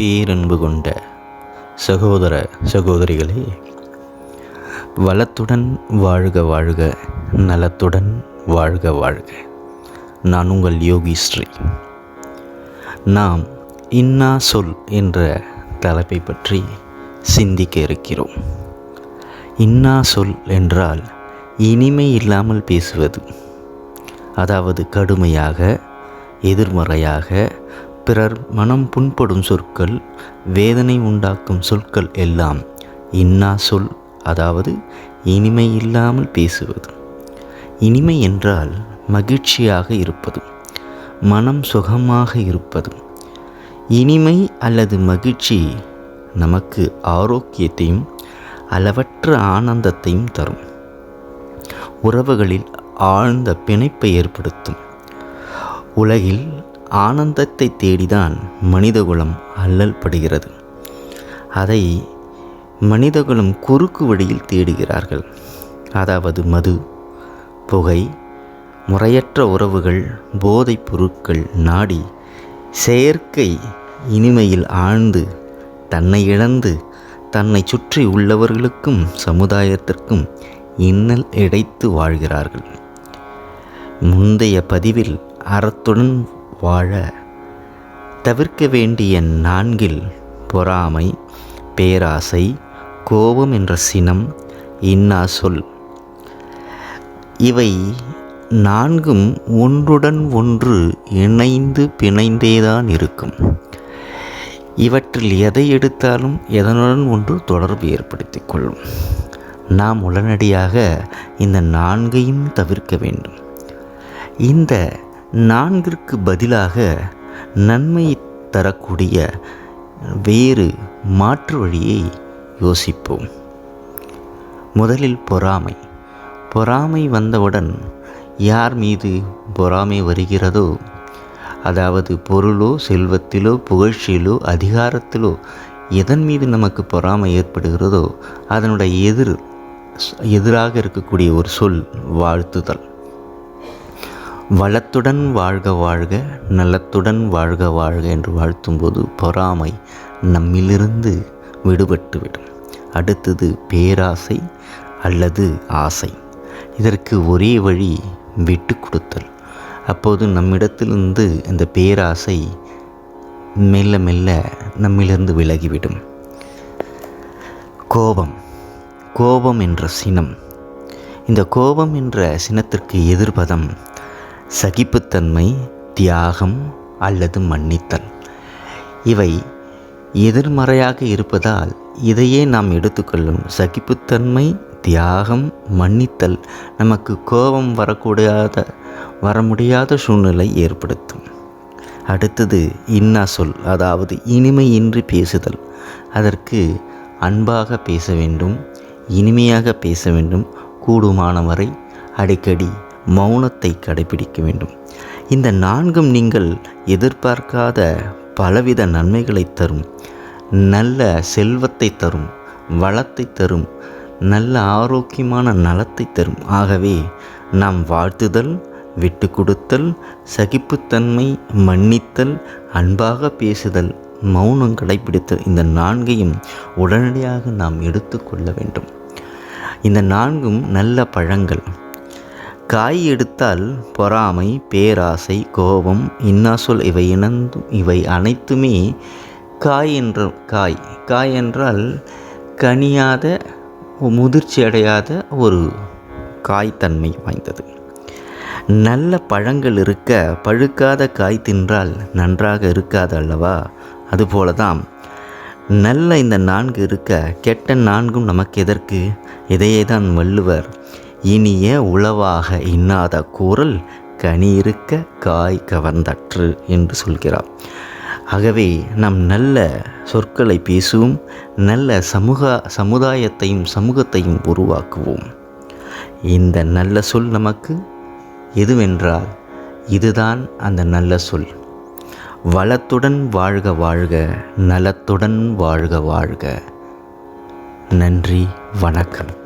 பேரன்பு கொண்ட சகோதர சகோதரிகளே வளத்துடன் வாழ்க வாழ்க நலத்துடன் வாழ்க வாழ்க. நான் உங்கள் யோகி ஸ்ரீ நாம் இன்னா சொல் என்ற தலைப்பை பற்றி சிந்திக்க இருக்கிறோம். இன்னா சொல் என்றால் இனிமை இல்லாமல் பேசுவது அதாவது கடுமையாக எதிர்மறையாக பிறர் மனம் புண்படும் சொற்கள் வேதனை உண்டாக்கும் சொற்கள் எல்லாம் இன்னா சொல் அதாவது இனிமை இல்லாமல் பேசுவது. இனிமை என்றால் மகிழ்ச்சியாக இருப்பது மனம் சுகமாக இருப்பது. இனிமை அல்லது மகிழ்ச்சி நமக்கு ஆரோக்கியத்தையும் அளவற்ற ஆனந்தத்தையும் தரும். உறவுகளில் ஆழ்ந்த பிணைப்பை ஏற்படுத்தும். உலகில் ஆனந்தத்தை தேடிதான் மனிதகுலம் அல்லல் படுகிறது அதை மனிதகுலம் குறுக்கு வழியில் தேடுகிறார்கள். அதாவது மது புகை முறையற்ற உறவுகள் போதைப் பொருட்கள் நாடி செயற்கை இனிமையில் ஆழ்ந்து தன்னை இழந்து தன்னை சுற்றி உள்ளவர்களுக்கும் சமுதாயத்திற்கும் இன்னல் இடைத்து வாழ்கிறார்கள். முந்தைய பதிவில் அறத்துடன் வாழ தவிர்க்க வேண்டிய நான்கில் பொறாமை பேராசை கோபம் என்ற சினம் இன்னா சொல். இவை நான்கும் ஒன்றுடன் ஒன்று இணைந்து பிணைந்தேதான் இருக்கும். இவற்றில் எதை எடுத்தாலும் எதனுடன் ஒன்று தொடர்பு ஏற்படுத்திக் கொள்ளும். நாம் உடனடியாக இந்த நான்கையும் தவிர்க்க வேண்டும். இந்த நான்கிற்கு பதிலாக நன்மை தரக்கூடிய வேறு மாற்று வழியை யோசிப்போம். முதலில் பொறாமை. பொறாமை வந்தவுடன் யார் மீது பொறாமை வருகிறதோ அதாவது பொருளோ செல்வத்திலோ புகழ்ச்சியிலோ அதிகாரத்திலோ எதன் மீது நமக்கு பொறாமை ஏற்படுகிறதோ அதனுடைய எதிர் எதிராக இருக்கக்கூடிய ஒரு சொல் வாழ்த்துதல். வளத்துடன் வாழ்க வாழ்க நலத்துடன் வாழ்க வாழ்க என்று வாழ்த்தும்போது பொறாமை நம்மிலிருந்து விடுபட்டுவிடும். அடுத்தது பேராசை அல்லது ஆசை. இதற்கு ஒரே வழி விட்டு கொடுத்தல். அப்போது நம்மிடத்திலிருந்து இந்த பேராசை மெல்ல மெல்ல நம்மிலிருந்து விலகிவிடும். கோபம். கோபம் என்ற சினம். இந்த கோபம் என்ற சினத்திற்கு எதிர்பதம் சகிப்புத்தன்மை தியாகம் அல்லது மன்னித்தல். இவை எதிர்மறையாக இருப்பதால் இதையே நாம் எடுத்துக்கொள்ளும் சகிப்புத்தன்மை தியாகம் மன்னித்தல் நமக்கு கோபம் வரக்கூடாத வர முடியாத சூழ்நிலை ஏற்படுத்தும். அடுத்தது இன்னா சொல் அதாவது இனிமையின்றி பேசுதல். அதற்கு அன்பாக பேச வேண்டும் இனிமையாக பேச வேண்டும். கூடுமானவரை அடிக்கடி மௌனத்தை கடைபிடிக்க வேண்டும். இந்த நான்கும் நீங்கள் எதிர்பார்க்காத பலவித நன்மைகளை தரும். நல்ல செல்வத்தை தரும் வளத்தை தரும் நல்ல ஆரோக்கியமான நலத்தை தரும். ஆகவே நாம் வாழ்த்துதல் விட்டு கொடுத்தல் சகிப்புத்தன்மை மன்னித்தல் அன்பாக பேசுதல் மௌனம் கடைபிடித்தல் இந்த நான்கையும் உடனடியாக நாம் எடுத்துக்கொள்ள வேண்டும். இந்த நான்கும் நல்ல பழங்கள். காய் எடுத்தால் பொறாமை பேராசை கோபம் இன்னாசொல் இவை இணந்தும் இவை அனைத்துமே காய் என்ற காய். காய் என்றால் கனியாத முதிர்ச்சி அடையாத ஒரு காய்த்தன்மை வாய்ந்தது. நல்ல பழங்கள் இருக்க பழுக்காத காய் தின்றால் நன்றாக இருக்காது அல்லவா? அதுபோல தான் நல்ல இந்த நான்கு இருக்க கெட்ட நான்கும் நமக்கு எதற்கு? இதையே தான் வள்ளுவர் இனிய உளவாக இன்னாத கூறல் கனியிருக்க காய் கவர்ந்தற்று என்று சொல்கிறார். ஆகவே நம் நல்ல சொற்களை பேசுவோம் நல்ல சமூக சமுதாயத்தையும் சமூகத்தையும் உருவாக்குவோம். இந்த நல்ல சொல் நமக்கு எதுவென்றால் இதுதான் அந்த நல்ல சொல். வளத்துடன் வாழ்க வாழ்க நலத்துடன் வாழ்க வாழ்க. நன்றி வணக்கம்.